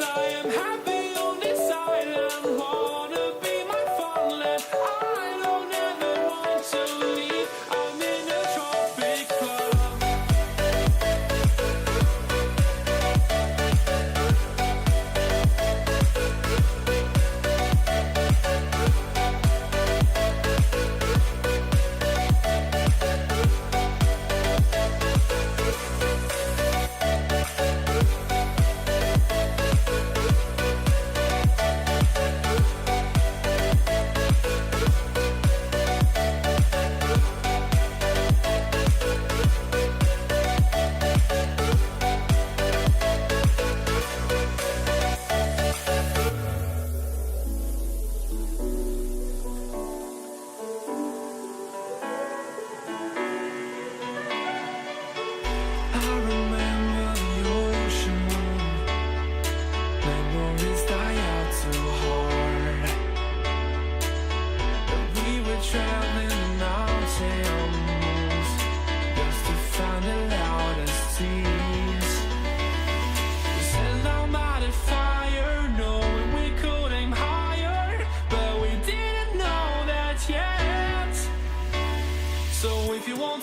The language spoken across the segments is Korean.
I am happy.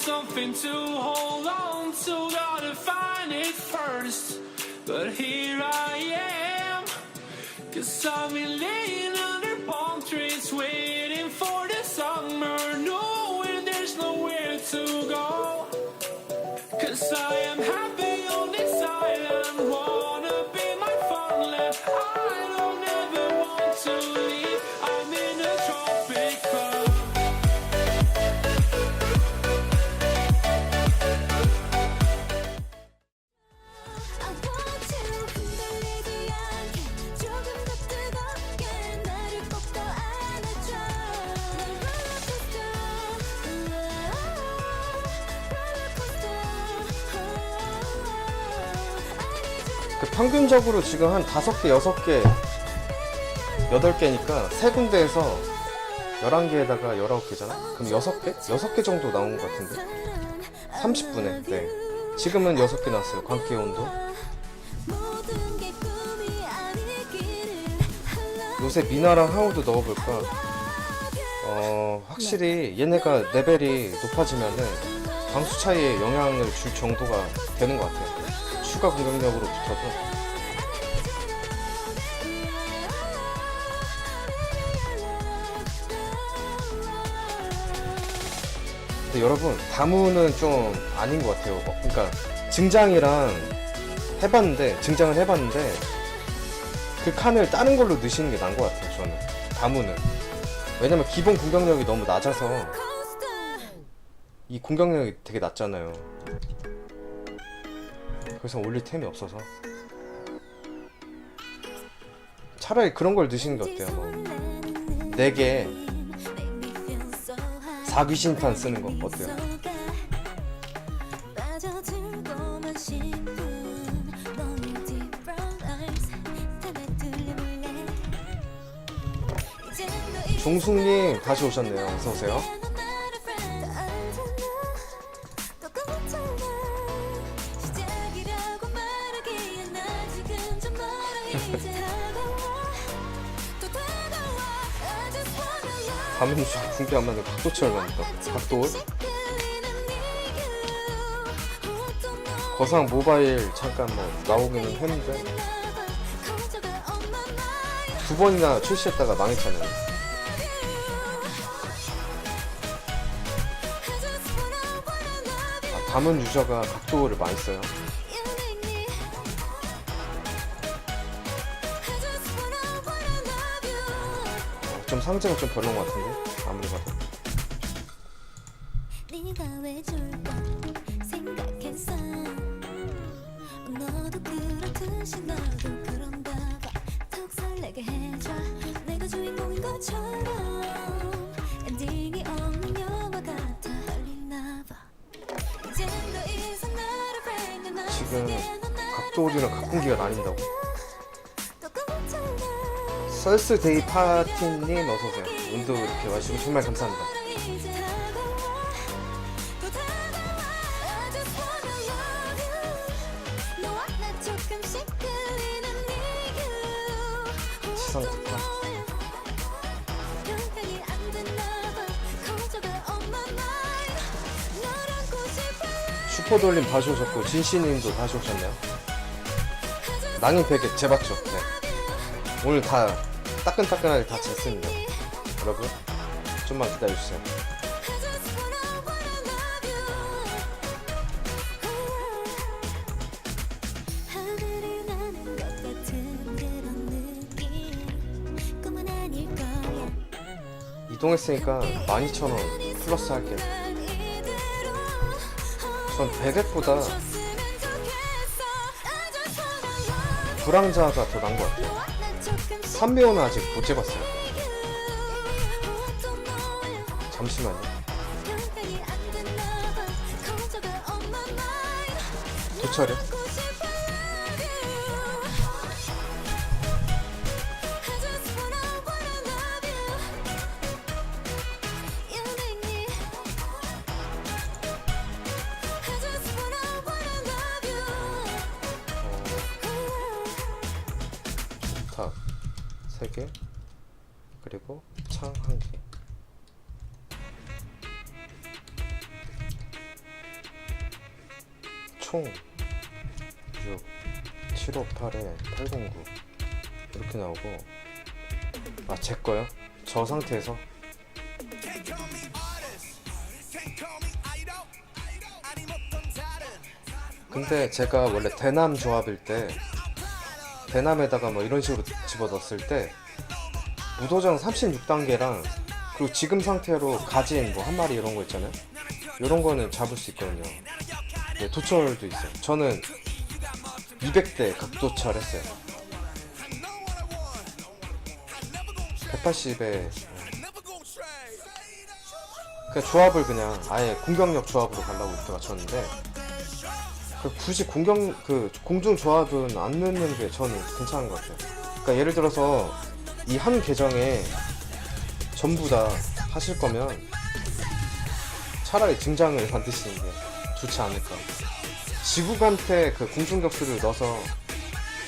Something to hold on to, gotta find it first. But here I am, cause I've been laying under palm trees, waiting for the summer, knowing there's nowhere to go. Cause I am happy 평균적으로 지금 한 다섯 개, 여섯 개, 여덟 개니까 세 군데에서 11개에다가 19개잖아? 그럼 6개? 6개 정도 나온 것 같은데? 30분에, 네. 지금은 6개 나왔어요. 광기의 온도. 요새 미나랑 하우도 넣어볼까? 어, 확실히 얘네가 레벨이 높아지면은 방수 차이에 영향을 줄 정도가 되는 것 같아요. 추가 공격력으로 붙어도. 근데 여러분, 다무는 좀 아닌 것 같아요. 어, 그러니까 증장이랑 해봤는데, 증장을 해봤는데, 그 칸을 다른 걸로 넣으시는 게 나은 것 같아요, 저는. 다무는. 왜냐면 기본 공격력이 너무 낮아서, 이 공격력이 되게 낮잖아요. 그래서 올릴 템이 없어서. 차라리 그런 걸 넣으시는 게 어때요? 뭐, 4개, 사귀신탄 쓰는 거 어때요? 더 이상 종숙님 다시 오셨네요. 어서 오세요. 가면 중계 안 맞는 각도철 만다 각도 거상 모바일 잠깐 뭐 나오기는 했는데 두 번이나 출시했다가 망했잖아요. 아, 담은 유저가 각도를 많이 써요. 좀 상징은 좀 별로인 것 같은데 아무리 봐도. 썰스 데이 파티님 어서 오세요. 운도 이렇게 와주시고 정말 감사합니다. 특파. 슈퍼돌림 다시 오셨고 진씨님도 다시 오셨네요. 낭인 베개 재봤죠? 네. 오늘 다 따끈따끈하게 다 쟀습니다. 여러분 좀만 기다려주세요. 이동했으니까 12,000원 플러스 할게요. 전 100액보다 불황자가 더 나은 것 같아요. 산미호는 아직 못 재봤어요. 잠시만요. 도철이 3개. 그리고 창 1개. 총 6, 758에 809 이렇게 나오고. 아 제 거요? 저 상태에서? 근데 제가 원래 대남 조합일 때 대남에다가 뭐 이런 식으로 집어 넣었을 때 무도전 36단계랑 그리고 지금 상태로 가진 뭐 한 마리 이런 거 있잖아요. 이런 거는 잡을 수 있거든요. 네, 도철도 있어요. 저는 200대 각도철 했어요. 180에 그 조합을 그냥 아예 공격력 조합으로 가려고 이렇게 맞췄는데 그 굳이 공격 그 공중 조합은 안 넣는 게 저는 괜찮은 것 같아요. 그러니까 예를 들어서 이 한 계정에 전부 다 하실 거면 차라리 증장을 만드시는 게 좋지 않을까. 지구한테 그 공중 격수를 넣어서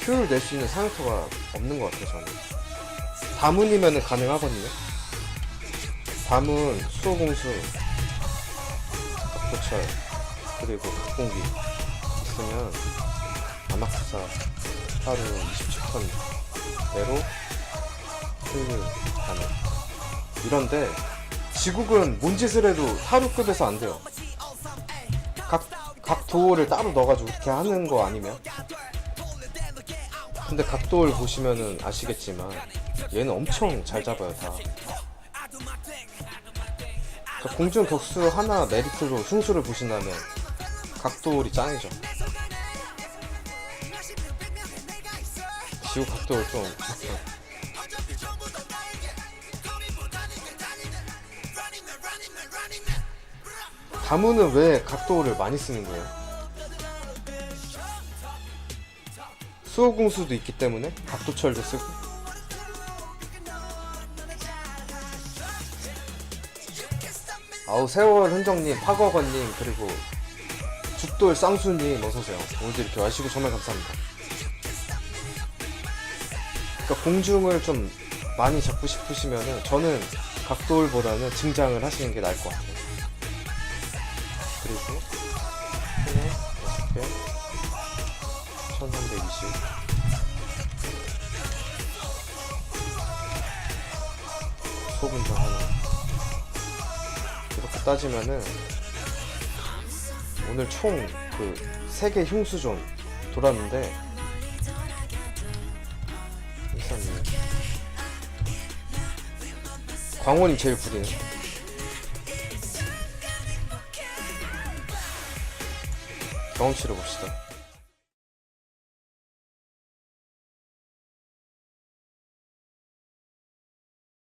효율 낼 수 있는 사용터가 없는 것 같아요. 저는 다문이면은 가능하거든요. 다문, 수호공수, 각도철 그리고 각공기 있으면 아마쿠사 하루 27턴 내로 효율 가능 이런데 지국은 뭔 짓을 해도 하루급에서 안 돼요. 각, 각 도어를 따로 넣어가지고 이렇게 하는 거 아니면. 근데 각도를 보시면은 아시겠지만 얘는 엄청 잘 잡아요 다. 그러니까 공중 격수 하나 메리트로 흉수를 보신다면 각도리 짱이죠. 지구 각도를 좀 다무는 왜 각도를 많이 쓰는 거예요? 수호공수도 있기 때문에 각도철도 쓰고 아우 세월 흔정님, 파거건님 그리고 죽돌 쌍수님 어서오세요. 오늘도 이렇게 와주시고 정말 감사합니다. 공중을 좀 많이 잡고 싶으시면은 저는 각돌보다는 증장을 하시는 게 나을 것 같아요. 그리고 여섯 개, 1320. 소분장 하나. 이렇게 따지면은 오늘 총그세개 흉수존 돌았는데 광원이 제일 구리네. 경험치를 봅시다